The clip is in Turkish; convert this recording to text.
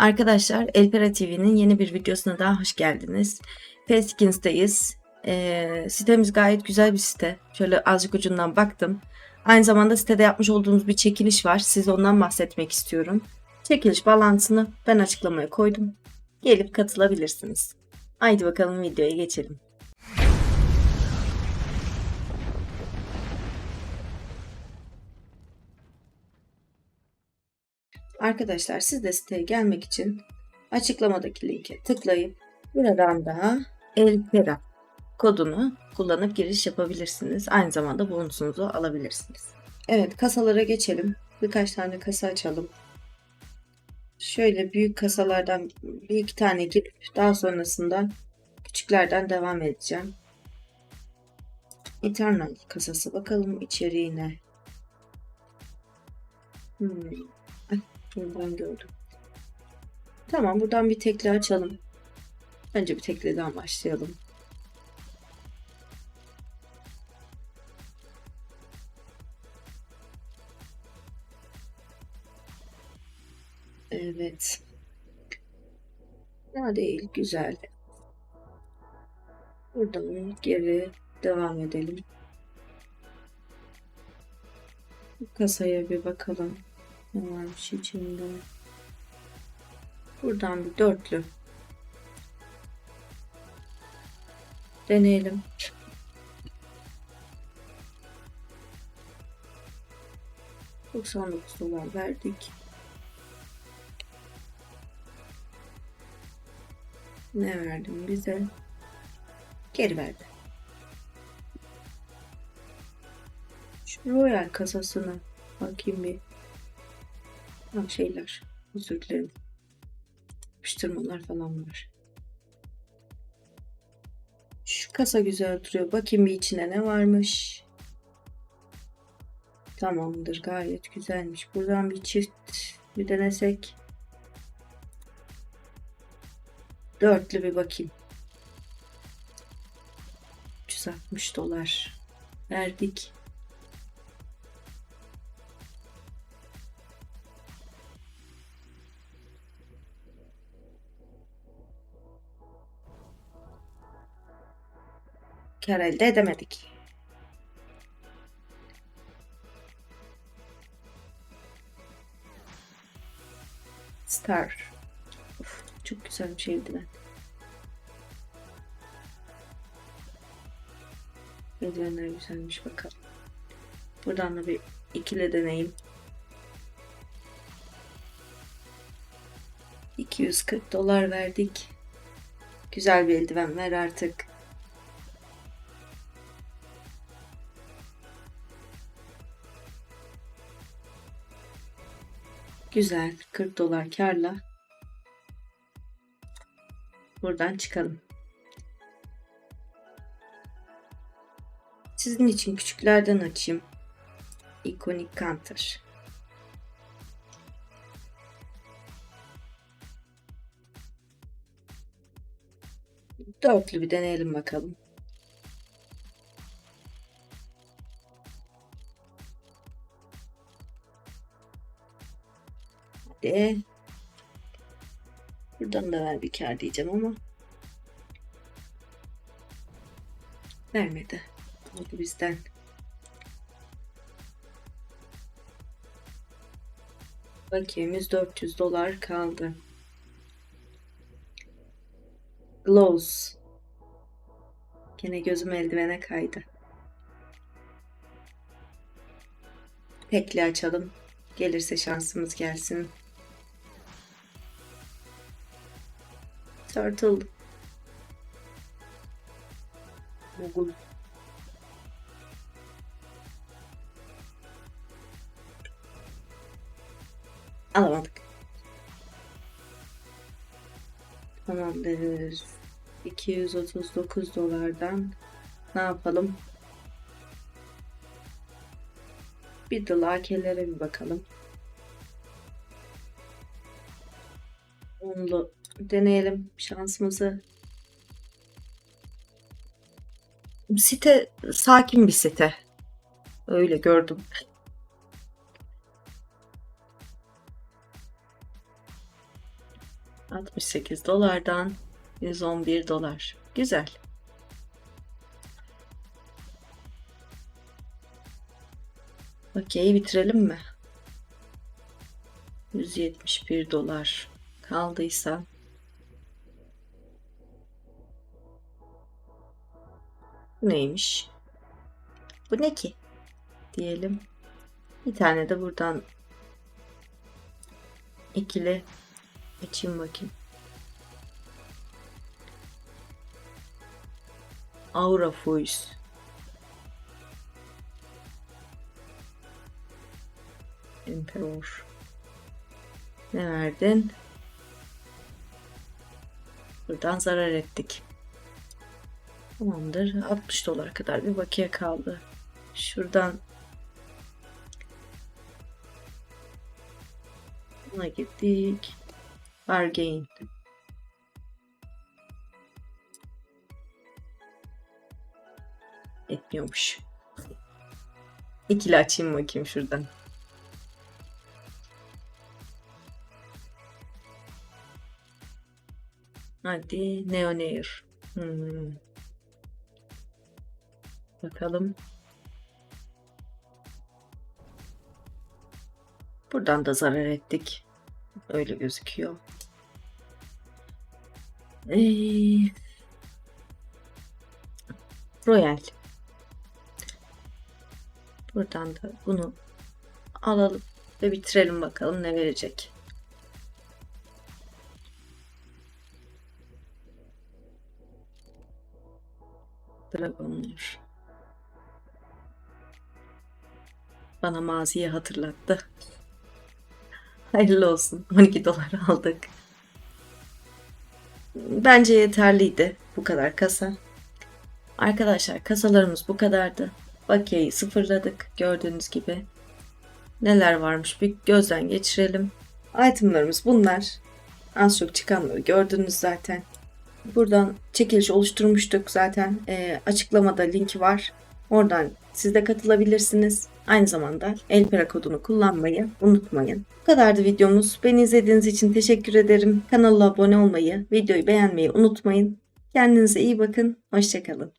Arkadaşlar Elpera TV'nin yeni bir videosuna daha hoş geldiniz. Peskins'teyiz. Ee, sitemiz gayet güzel bir site. Şöyle azıcık ucundan baktım. Aynı zamanda sitede yapmış olduğumuz bir çekiliş var. Size ondan bahsetmek istiyorum. Çekiliş bağlantısını ben açıklamaya koydum. Gelip katılabilirsiniz. Haydi bakalım videoya geçelim. Arkadaşlar siz de siteye gelmek için açıklamadaki linke tıklayıp buradan da Elpera kodunu kullanıp giriş yapabilirsiniz. Aynı zamanda bonusunuzu alabilirsiniz. Evet kasalara geçelim. Birkaç tane kasa açalım. Şöyle büyük kasalardan bir iki tane girip daha sonrasında küçüklerden devam edeceğim. Eternal kasası bakalım içeriğine. Hmm. Buradan gördüm. Tamam buradan bir tekli açalım. Önce bir tekliden başlayalım. Evet. Ya değil, güzel. Buradan geri devam edelim. Bu kasaya bir bakalım. Ne varmış içinde? Buradan bir dörtlü. Deneyelim. Doksan dokuz dolar verdik. Ne verdim bize? Geri verdi. Şu Royal kasasına bakayım bir. Ha, şeyler. Özür dilerim. Yapıştırmalar falan var. Şu kasa güzel duruyor. Bakayım bir içine ne varmış. Tamamdır. Gayet güzelmiş. Buradan bir çift bir denesek. Dörtlü bir bakayım. 360 dolar verdik. Kar elde edemedik. Star. Of, çok güzel bir şeydi ben. Eldivenler güzelmiş bakalım. Buradan da bir ikili deneyim. 240 dolar verdik. Güzel bir eldiven ver artık. Güzel. 40 dolar karla. Buradan çıkalım. Sizin için küçüklerden açayım. Iconic Counter. Dörtlü bir deneyelim bakalım. Hadi. Buradan da ver bir kar diyeceğim ama. Vermedi. Oldu bizden. Bakiyemiz 400 dolar kaldı. Glows. Gene gözüm eldivene kaydı. Tekli açalım. Gelirse şansımız gelsin. Turtle. Google. Alamadık. Tamamdır. 239 dolardan ne yapalım? Bir de lakelere bir bakalım. Onlu deneyelim şansımızı. Site sakin bir site. Öyle gördüm. 68 dolardan 111 dolar. Güzel. Okey bitirelim mi? 171 dolar kaldıysa Bu neymiş? Bu ne ki? Diyelim. Bir tane de buradan ikili açayım bakayım. Aura Fuse. Emperor. Ne verdin? Buradan zarar ettik. Tamamdır. 60 dolar kadar bir bakiye kaldı. Şuradan buna gittik. Bargain. Etmiyormuş. İkili açayım bakayım şuradan. Hadi Neonair. Hmm. Bakalım. Buradan da zarar ettik. Öyle gözüküyor. Ee, Royal. Buradan da bunu alalım ve bitirelim bakalım ne verecek. Dragonlar. Bana maziyi hatırlattı. Hayırlı olsun. 12 dolar aldık. Bence yeterliydi bu kadar kasa. Arkadaşlar kasalarımız bu kadardı. Bakiyeyi sıfırladık gördüğünüz gibi. Neler varmış bir gözden geçirelim. Itemlarımız bunlar. Az çok çıkanları gördünüz zaten. Buradan çekiliş oluşturmuştuk zaten. Ee, açıklamada linki var. Oradan siz de katılabilirsiniz. Aynı zamanda Elpera kodunu kullanmayı unutmayın. Bu kadardı videomuz. Beni izlediğiniz için teşekkür ederim. Kanala abone olmayı, videoyu beğenmeyi unutmayın. Kendinize iyi bakın. Hoşçakalın.